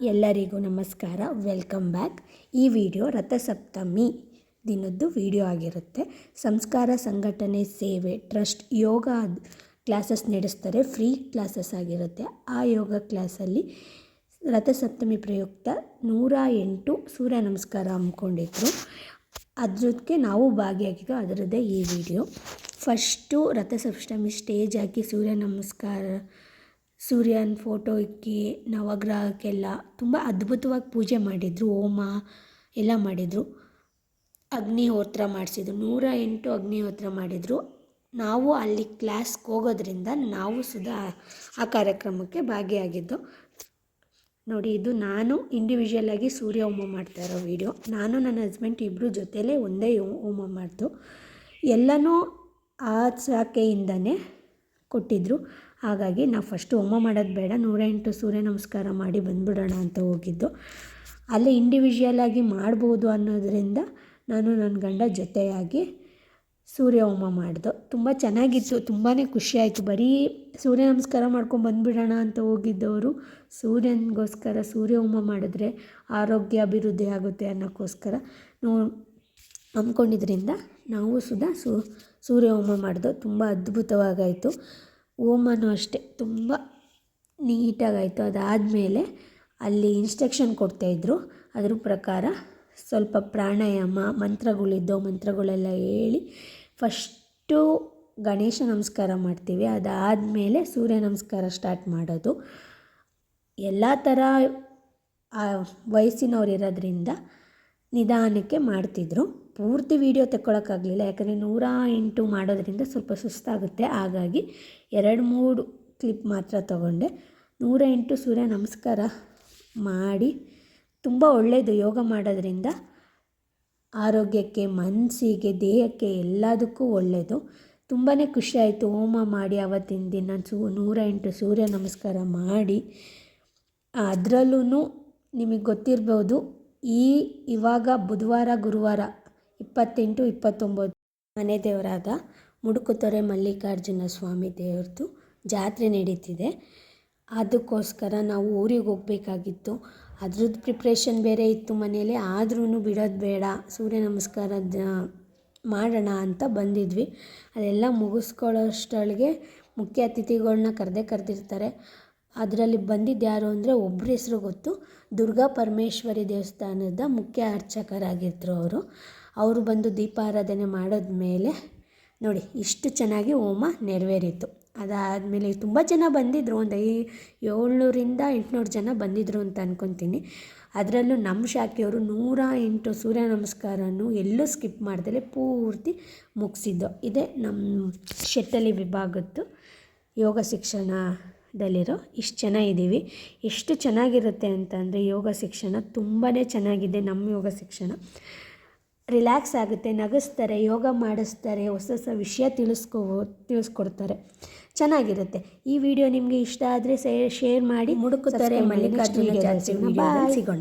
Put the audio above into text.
ಎಲ್ಲರಿಗೂ ನಮಸ್ಕಾರ. Welcome back ಈ ವಿಡಿಯೋ ರಥಸಪ್ತಮಿ ದಿನದ್ದು ವಿಡಿಯೋ ಆಗಿರುತ್ತೆ. ಸಂಸ್ಕಾರ ಸಂಘಟನೆ ಸೇವೆ ಟ್ರಸ್ಟ್ ಯೋಗ ಕ್ಲಾಸಸ್ ನಡೆಸ್ತಾರೆ. ಫ್ರೀ ಕ್ಲಾಸಸ್ ಆಗಿರುತ್ತೆ. ಆ ಯೋಗ ಕ್ಲಾಸಲ್ಲಿ ರಥಸಪ್ತಮಿ ಪ್ರಯುಕ್ತ ನೂರ ಎಂಟು ಸೂರ್ಯ ನಮಸ್ಕಾರ ಹಮ್ಮಿಕೊಂಡಿದ್ರು. ಅದಕ್ಕೆ ನಾವು ಭಾಗಿಯಾಗಿದ್ದು ಅದರದ್ದೇ ಈ ವಿಡಿಯೋ ಫಸ್ಟು ರಥಸಪ್ತಮಿ ಸ್ಟೇಜ್ ಹಾಕಿ ಸೂರ್ಯ ನಮಸ್ಕಾರ ಸೂರ್ಯನ ಫೋಟೋ ಇಕ್ಕಿ, ನವಗ್ರಹಕ್ಕೆಲ್ಲ ತುಂಬ ಅದ್ಭುತವಾಗಿ ಪೂಜೆ ಮಾಡಿದರು, ಹೋಮ ಎಲ್ಲ ಮಾಡಿದರು. ಅಗ್ನಿಹೋತ್ರ ಮಾಡಿಸಿದ್ರು, ನೂರ ಎಂಟು ಅಗ್ನಿಹೋತ್ರ ಮಾಡಿದರು. ನಾವು ಅಲ್ಲಿ ಕ್ಲಾಸ್ಗೆ ಹೋಗೋದ್ರಿಂದ ನಾವು ಸುಧಾ ಆ ಕಾರ್ಯಕ್ರಮಕ್ಕೆ ಭಾಗಿಯಾಗಿದ್ದು. ನೋಡಿ, ಇದು ನಾನು ಇಂಡಿವಿಜುವಲ್ ಆಗಿ ಸೂರ್ಯ ಹೋಮ ಮಾಡ್ತಾ ಇರೋ ವೀಡಿಯೋ ನಾನು ನನ್ನ ಹಸ್ಬೆಂಡ್ ಇಬ್ಬರು ಜೊತೆಲೇ ಒಂದೇ ಹೋಮ ಮಾಡ್ತು ಎಲ್ಲನೂ ಆ ಶಾಖೆಯಿಂದನೇ ಕೊಟ್ಟಿದ್ದರು ಹಾಗಾಗಿ ನಾವು ಫಸ್ಟು ಹೋಮ ಮಾಡೋದು ಬೇಡ ನೂರ ಎಂಟು ಸೂರ್ಯ ನಮಸ್ಕಾರ ಮಾಡಿ ಬಂದುಬಿಡೋಣ ಅಂತ ಹೋಗಿದ್ದು. ಅಲ್ಲೇ ಇಂಡಿವಿಜುವಲ್ ಆಗಿ ಮಾಡ್ಬೋದು ಅನ್ನೋದರಿಂದ ನಾನು ನನ್ನ ಗಂಡ ಜೊತೆಯಾಗಿ ಸೂರ್ಯ ಹೋಮ ಮಾಡಿದೆ. ತುಂಬ ಚೆನ್ನಾಗಿತ್ತು ತುಂಬಾ ಖುಷಿಯಾಯಿತು ಬರೀ ಸೂರ್ಯ ನಮಸ್ಕಾರ ಮಾಡ್ಕೊಂಡು ಬಂದುಬಿಡೋಣ ಅಂತ ಹೋಗಿದ್ದವರು ಸೂರ್ಯನಿಗೋಸ್ಕರ ಸೂರ್ಯ ಹೋಮ ಮಾಡಿದ್ರೆ ಆರೋಗ್ಯ ಅಭಿವೃದ್ಧಿ ಆಗುತ್ತೆ ಅನ್ನೋಕ್ಕೋಸ್ಕರ ಹಮ್ಮಿಕೊಂಡಿದ್ರಿಂದ ನಾವು ಸುಧಾ ಸೂರ್ಯ ಹೋಮ ಮಾಡಿದೋ. ತುಂಬ ಅದ್ಭುತವಾಗಾಯಿತು. ಹೋಮನೂ ಅಷ್ಟೇ, ತುಂಬ ನೀಟಾಗಾಯಿತು. ಅದಾದಮೇಲೆ ಅಲ್ಲಿ ಇನ್ಸ್ಟ್ರಕ್ಷನ್ ಕೊಡ್ತಾಯಿದ್ರು ಅದ್ರ ಪ್ರಕಾರ ಸ್ವಲ್ಪ ಪ್ರಾಣಾಯಾಮ, ಮಂತ್ರಗಳಿದ್ದೋ ಮಂತ್ರಗಳೆಲ್ಲ ಹೇಳಿ ಫಸ್ಟು ಗಣೇಶ ನಮಸ್ಕಾರ ಮಾಡ್ತೀವಿ. ಅದಾದಮೇಲೆ ಸೂರ್ಯ ನಮಸ್ಕಾರ ಸ್ಟಾರ್ಟ್ ಮಾಡೋದು. ಎಲ್ಲ ಥರ ವಯಸ್ಸಿನವ್ರು ಇರೋದ್ರಿಂದ ನಿಧಾನಕ್ಕೆ ಮಾಡ್ತಿದ್ರು. ಪೂರ್ತಿ ವೀಡಿಯೋ ತೆಕ್ಕೊಳಕ್ಕಾಗಲಿಲ್ಲ. ಯಾಕಂದರೆ ನೂರ ಎಂಟು ಮಾಡೋದ್ರಿಂದ ಸ್ವಲ್ಪ ಸುಸ್ತಾಗುತ್ತೆ. ಹಾಗಾಗಿ ಎರಡು ಮೂರು ಕ್ಲಿಪ್ ಮಾತ್ರ ತಗೊಂಡೆ. ನೂರ ಎಂಟು ಸೂರ್ಯ ನಮಸ್ಕಾರ ಮಾಡಿ ತುಂಬ ಒಳ್ಳೆಯದು ಯೋಗ ಮಾಡೋದ್ರಿಂದ ಆರೋಗ್ಯಕ್ಕೆ ಮನಸ್ಸಿಗೆ ದೇಹಕ್ಕೆ ಎಲ್ಲದಕ್ಕೂ ಒಳ್ಳೆಯದು ತುಂಬಾ ಖುಷಿಯಾಯಿತು ಹೋಮ ಮಾಡಿ ಆವತ್ತಿನ ದಿನ ಸೂ ನೂರ ಎಂಟು ಸೂರ್ಯ ನಮಸ್ಕಾರ ಮಾಡಿ. ಅದರಲ್ಲೂ ನಿಮಗೆ ಗೊತ್ತಿರ್ಬೋದು ಈ ಇವಾಗ ಬುಧವಾರ, ಗುರುವಾರ ಇಪ್ಪತ್ತೆಂಟು, ಇಪ್ಪತ್ತೊಂಬತ್ತು ಮನೆ ದೇವರಾದ ಮುಡುಕುತೊರೆ ಮಲ್ಲಿಕಾರ್ಜುನ ಸ್ವಾಮಿ ದೇವ್ರದ್ದು ಜಾತ್ರೆ ನಡೀತಿದೆ. ಅದಕ್ಕೋಸ್ಕರ ನಾವು ಊರಿಗೆ ಹೋಗಬೇಕಾಗಿತ್ತು. ಅದ್ರದ್ದು ಪ್ರಿಪ್ರೇಷನ್ ಬೇರೆ ಇತ್ತು ಮನೇಲಿ ಆದ್ರೂ ಬಿಡೋದು ಬೇಡ. ಸೂರ್ಯ ನಮಸ್ಕಾರದ ಮಾಡೋಣ ಅಂತ ಬಂದಿದ್ವಿ. ಅದೆಲ್ಲ ಮುಗಿಸ್ಕೊಳ್ಳೋಷ್ಟೊಳಗೆ ಮುಖ್ಯ ಅತಿಥಿಗಳನ್ನ ಕರೆದೇ ಕರೆದಿರ್ತಾರೆ. ಅದರಲ್ಲಿ ಬಂದಿದ್ದು ಯಾರು ಅಂದರೆ ಒಬ್ಬರ ಹೆಸರು ಗೊತ್ತು. ದುರ್ಗಾ ಪರಮೇಶ್ವರಿ ದೇವಸ್ಥಾನದ ಮುಖ್ಯ ಅರ್ಚಕರಾಗಿದ್ದರು ಅವರು. ಅವರು ಬಂದು ದೀಪಾರಾಧನೆ ಮಾಡಿದ್ಮೇಲೆ ನೋಡಿ, ಇಷ್ಟು ಚೆನ್ನಾಗಿ ಹೋಮ ನೆರವೇರಿತು. ಅದಾದಮೇಲೆ ತುಂಬ ಜನ ಬಂದಿದ್ದರು ಒಂದು ಐ ಏಳ್ನೂರಿಂದ ಎಂಟುನೂರು ಜನ ಬಂದಿದ್ದರು ಅಂತ ಅಂದ್ಕೊತೀನಿ ಅದರಲ್ಲೂ ನಮ್ಮ ಶಾಖೆಯವರು ನೂರ ಎಂಟು ಸೂರ್ಯ ನಮಸ್ಕಾರನೂ ಎಲ್ಲೂ ಸ್ಕಿಪ್ ಮಾಡ್ದಲೇ ಪೂರ್ತಿ ಮುಗಿಸಿದ್ದು. ಇದೇ ನಮ್ಮ ಶೆಟ್ಟಲಿ ವಿಭಾಗದ್ದು ಯೋಗ ಶಿಕ್ಷಣದಲ್ಲಿರೋ ಇಷ್ಟು ಜನ ಇದ್ದೀವಿ ಎಷ್ಟು ಚೆನ್ನಾಗಿರುತ್ತೆ ಅಂತಂದರೆ ಯೋಗ ಶಿಕ್ಷಣ ತುಂಬಾ ಚೆನ್ನಾಗಿದೆ ನಮ್ಮ ಯೋಗ ಶಿಕ್ಷಣ. ರಿಲ್ಯಾಕ್ಸ್ ಆಗುತ್ತೆ ನಗಿಸ್ತಾರೆ ಯೋಗ ಮಾಡಿಸ್ತಾರೆ ಹೊಸ ಹೊಸ ವಿಷಯ ತಿಳಿಸ್ಕೊ ತಿಳಿಸ್ಕೊಡ್ತಾರೆ. ಚೆನ್ನಾಗಿರುತ್ತೆ. ಈ ವಿಡಿಯೋ ನಿಮಗೆ ಇಷ್ಟ ಆದರೆ ಶೇರ್ ಮಾಡಿ ಮುಡುಕುತ್ತಾರೆ ಮಲ್ಲಿಕಾರ್ಜುನ ಸಿಗೋಣ.